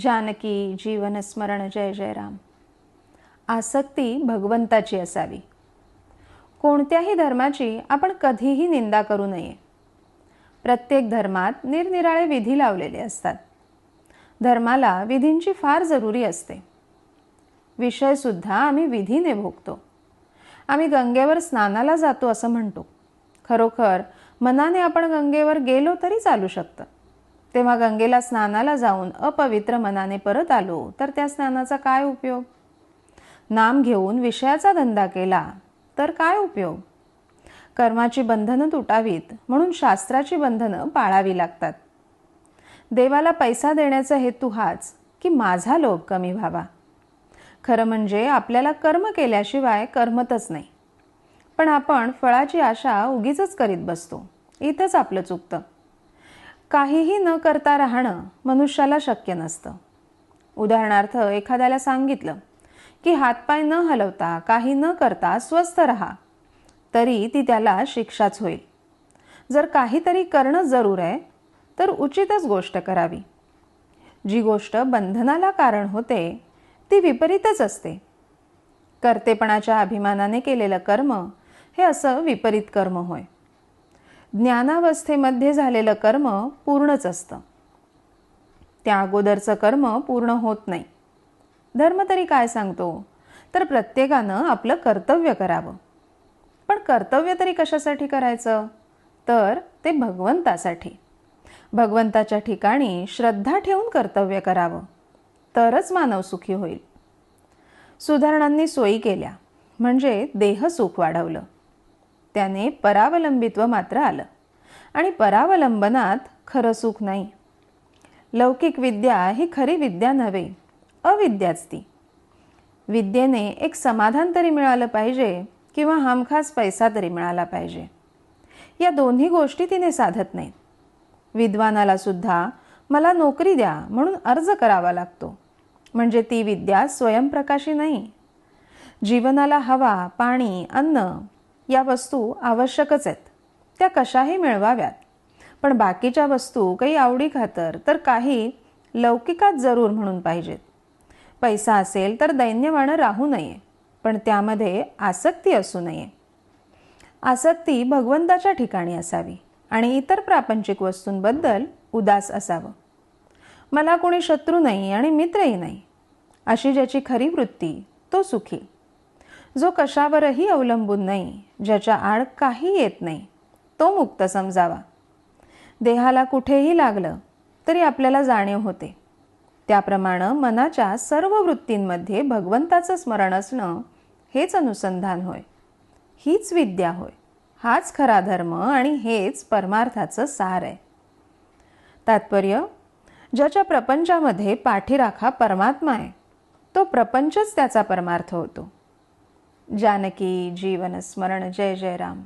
जानकी जीवनस्मरण जय जय राम. आसक्ती भगवंताची असावी. कोणत्याही धर्माची आपण कधीही निंदा करू नये. प्रत्येक धर्मात निरनिराळे विधी लावलेले असतात. धर्माला विधींची फार जरुरी असते. विषयसुद्धा आम्ही विधीने भोगतो. आम्ही गंगेवर स्नानाला जातो असं म्हणतो. खरोखर मनाने आपण गंगेवर गेलो तरी चालू शकतं. तेव्हा गंगेला स्नानाला जाऊन अपवित्र मनाने परत आलो. तर त्या स्नानाचा काय उपयोग? नाम घेऊन विषयाचा धंदा केला. तर काय उपयोग? कर्माची बंधनं तुटावीत म्हणून शास्त्राची बंधनं पाळावी लागतात. देवाला पैसा देण्याचा हेतू हाच की माझा लोभ कमी व्हावा. खरं म्हणजे आपल्याला कर्म केल्याशिवाय कर्मतच नाही. पण आपण फळाची आशा उगीच करीत बसतो. इथंच आपलं चुकतं. काहीही न करता राहणं मनुष्याला शक्य नसतं. उदाहरणार्थ एखाद्याला सांगितलं की हातपाय न हलवता काही न करता स्वस्थ राहा तरी ती त्याला शिक्षाच होईल. जर काहीतरी करणं जरूर आहे तर उचितच गोष्ट करावी. जी गोष्ट बंधनाला कारण होते ती विपरीतच असते. कर्तेपणाच्या अभिमानाने केलेलं कर्म हे असं विपरीत कर्म होय. ज्ञानावस्थेमध्ये झालेलं कर्म पूर्णच असतं. त्या अगोदरचं कर्म पूर्ण होत नाही. धर्म तरी काय सांगतो? तर प्रत्येकानं आपलं कर्तव्य करावं. पण कर्तव्य तरी कशासाठी करायचं? तर ते भगवंतासाठी. भगवंताच्या ठिकाणी श्रद्धा ठेवून कर्तव्य करावं. तरच मानव सुखी होईल. सुधारणांनी सोयी केल्या. म्हणजे देह सुख वाढवलं. त्याने परावलंबित्व मात्र आलं. आणि परावलंबनात खरं सुख नाही. लौकिक विद्या ही खरी विद्या नव्हे अविद्याच ती. विद्येने एक समाधान तरी मिळालं पाहिजे किंवा हमखास पैसा तरी मिळाला पाहिजे. या दोन्ही गोष्टी तिने साधत नाहीत. विद्वानाला सुद्धा मला नोकरी द्या म्हणून अर्ज करावा लागतो. म्हणजे ती विद्या स्वयंप्रकाशी नाही. जीवनाला हवा पाणी अन्न या वस्तू आवश्यकच आहेत. त्या कशाही मिळवाव्यात. पण बाकीच्या वस्तू काही आवडी खातर तर काही लौकिकात जरूर म्हणून पाहिजेत. पैसा असेल तर दैन्यवाणं राहू नये पण त्यामध्ये आसक्ती असू नये. आसक्ती भगवंताच्या ठिकाणी असावी आणि इतर प्रापंचिक वस्तूंबद्दल उदास असावं. मला कोणी शत्रू नाही आणि मित्रही नाही. अशी ज्याची खरी वृत्ती तो सुखी. जो कशावरही अवलंबून नाही ज्याच्या आड काही येत नाही तो मुक्त समजावा. देहाला कुठेही लागलं तरी आपल्याला जाणीव होते. त्याप्रमाणे मनाच्या सर्व वृत्तींमध्ये भगवंताचं स्मरण असणं हेच अनुसंधान होय. हीच विद्या होय. हाच खरा धर्म आणि हेच परमार्थाचं सार आहे. तात्पर्य ज्याच्या प्रपंचामध्ये पाठीराखा परमात्मा आहे तो प्रपंचच त्याचा परमार्थ होतो. जानकी जीवन स्मरण जय जय राम